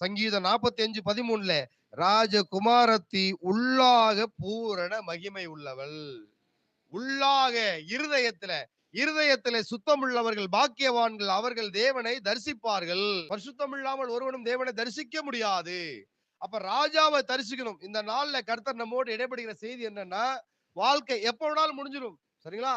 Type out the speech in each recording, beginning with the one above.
சங்கீதம் நாற்பத்தி அஞ்சு பதிமூணுல ராஜகுமாரத்தி உள்ளாக பூரண மகிமை உள்ளவள். உள்ளாக இருதயத்துல இருதயத்துல சுத்தம் உள்ளவர்கள் பாக்கியவான்கள் அவர்கள் தேவனை தரிசிப்பார்கள். பரிசுத்தம் இல்லாமல் ஒருவனும் தேவனை தரிசிக்க முடியாது. அப்ப ராஜாவை தரிசிக்கணும். இந்த நாள்ல கர்த்தர் நம்மோடு இடைப்படுகிற செய்தி என்னன்னா வாழ்க்கை எப்ப வேணாலும் முடிஞ்சிடும் சரிங்களா?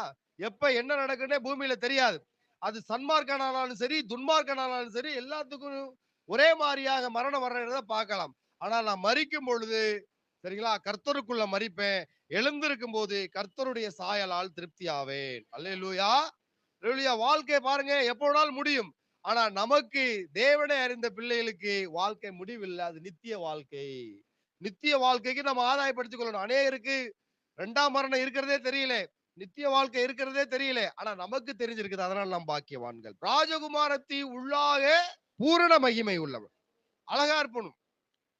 எப்ப என்ன நடக்குன்னே பூமியில தெரியாது. அது சன்மார்க்கனாலும் சரி துன்மார்க்கனாலும் சரி எல்லாத்துக்கும் ஒரே மாதிரியாக மரணம் வர்றத பார்க்கலாம். ஆனா நான் மறிக்கும் பொழுது சரிங்களா? கர்த்தருக்குள்ள மறிப்பேன் எழுந்திருக்கும் போது கர்த்தருடைய சாயலால் திருப்தி ஆவேன் அல்லேலூயா. லூயா வாழ்க்கை பாருங்க எப்போ வேணாலும் முடியும். ஆனா நமக்கு தேவனை அறிந்த பிள்ளைகளுக்கு வாழ்க்கை முடிவில்லை. அது நித்திய வாழ்க்கை. நித்திய வாழ்க்கைக்கு நம்ம ஆதாயப்படுத்திக் கொள்ளணும். அநேகருக்கு ரெண்டாம் மரணம் இருக்கிறதே தெரியல. நித்திய வாழ்க்கை இருக்கிறதே தெரியல. ஆனா நமக்கு தெரிஞ்சிருக்குது. அதனால நாம் பாக்கியவான்கள். ராஜகுமாரத்தி உள்ளாக பூரண மகிமை உள்ளவன் அழகா இருப்பணும்.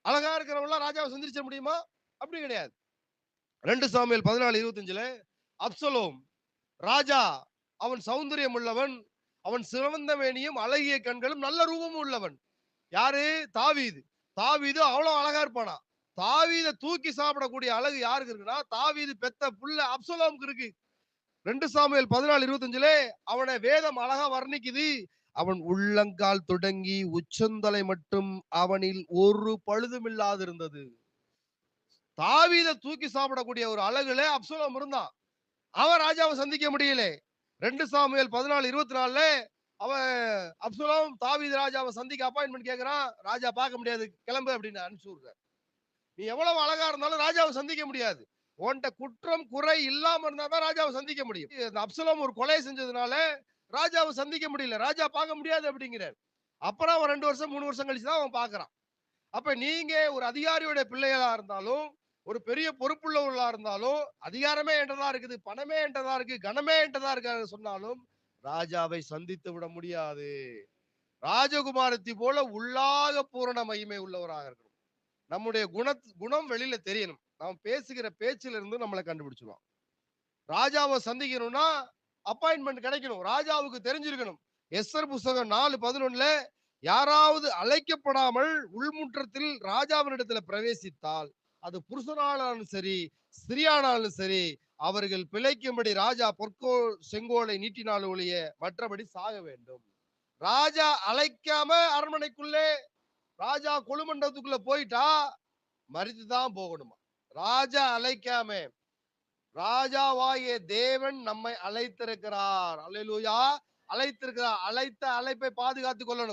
அழகா இருக்கிறவங்களாம் ராஜாவை சந்திரிச்ச முடியுமா? அப்படி கிடையாது. ரெண்டு சாமியல் பதினாலு இருபத்தஞ்சுல அப்சலோம் ராஜா அவன் சௌந்தரியம் உள்ளவன் அவன் சிறந்த மேனியும் அழகிய கண்களும் நல்ல ரூபமும் உள்ளவன். யாரு? தாவீது. தாவீது அவ்வளவு அழகா இருப்பானா? தாவீத தூக்கி சாப்பிடக்கூடிய அழகு யாருக்கு இருக்குன்னா தாவீது பெத்த புள்ள அப்சலோமுக்கு இருக்கு. ரெண்டு சாமியல் பதினாலு இருபத்தஞ்சுல அவனை வேதம் அழகா வர்ணிக்குது. அவன் உள்ளங்கால் தொடங்கி உச்சந்தலை மட்டும் அவனில் ஒரு பழுதும் இல்லாதிருந்தது. தாவீத தூக்கி சாப்பிடக்கூடிய ஒரு அழகுல அப்சலோம் இருந்தான். அவன் ராஜாவை சந்திக்க முடியல. ரெண்டு சாமியல் பதினாலு இருபத்தி நாலுல அவன் அப்சலோம் தாவீத ராஜாவை சந்திக்க அப்பாயின்மெண்ட் கேட்கிறான் ராஜா பார்க்க முடியாது கிளம்பு அப்படின்னு அனுப்பிச்சு விடுற நீ எவ்வளவு அழகா இருந்தாலும் ராஜாவை சந்திக்க முடியாது. உன்கிட்ட குற்றம் குறை இல்லாம இருந்தா தான் ராஜாவை சந்திக்க முடியும். அப்சலம் ஒரு கொலை செஞ்சதுனால ராஜாவை சந்திக்க முடியல. ராஜா பார்க்க முடியாது அப்படிங்கிறார். அப்புறம் அவன் ரெண்டு வருஷம் மூணு வருஷம் கழிச்சு தான் அவன் பார்க்குறான். அப்ப நீங்க ஒரு அதிகாரியோட பிள்ளைகளாக இருந்தாலும் ஒரு பெரிய பொறுப்புள்ளவர்களாக இருந்தாலும் அதிகாரமே என்றதா இருக்குது பணமே என்றதா இருக்கு கனமே என்றதா இருக்கு சொன்னாலும் ராஜாவை சந்தித்து விட முடியாது. ராஜகுமாரத்தி போல உள்ளாக பூரண மகிமை உள்ளவராக இருக்கணும். நம்முடைய குண குணம் வெளியில தெரியணும். நாம் பேசுகிற பேச்சில இருந்து நம்மளை கண்டுபிடிச்சிருவான். ராஜாவை சந்திக்கணும்னா அப்பாயின்மெண்ட் கிடைக்கணும். ராஜாவுக்கு தெரிஞ்சிருக்கணும். எஸ்ஆர் புஸ்தகம் நாலு பதினொன்னுல யாராவது அழைக்கப்படாமல் உள்முற்றத்தில் ராஜாவினிடத்துல பிரவேசித்தால் அது புருஷனானாலும் சரி ஸ்திரியானாலும் சரி அவர்கள் பிழைக்கும்படி ராஜா பொற்கோ செங்கோலை நீட்டினால் ஒழிய மற்றபடி சாக வேண்டும். ராஜா அழைக்காம அரண்மனைக்குள்ளே ராஜா கொழுமண்டபத்துக்குள்ள போயிட்டா மறித்துதான் போகணுமா? ராஜா அழைக்காம ராஜாவாகிய தேவன் நம்மை அழைத்திருக்கிறார். அலையலூயா அழைத்திருக்கிறார். அழைத்த அழைப்பை பாதுகாத்துக் கொள்ளணும்.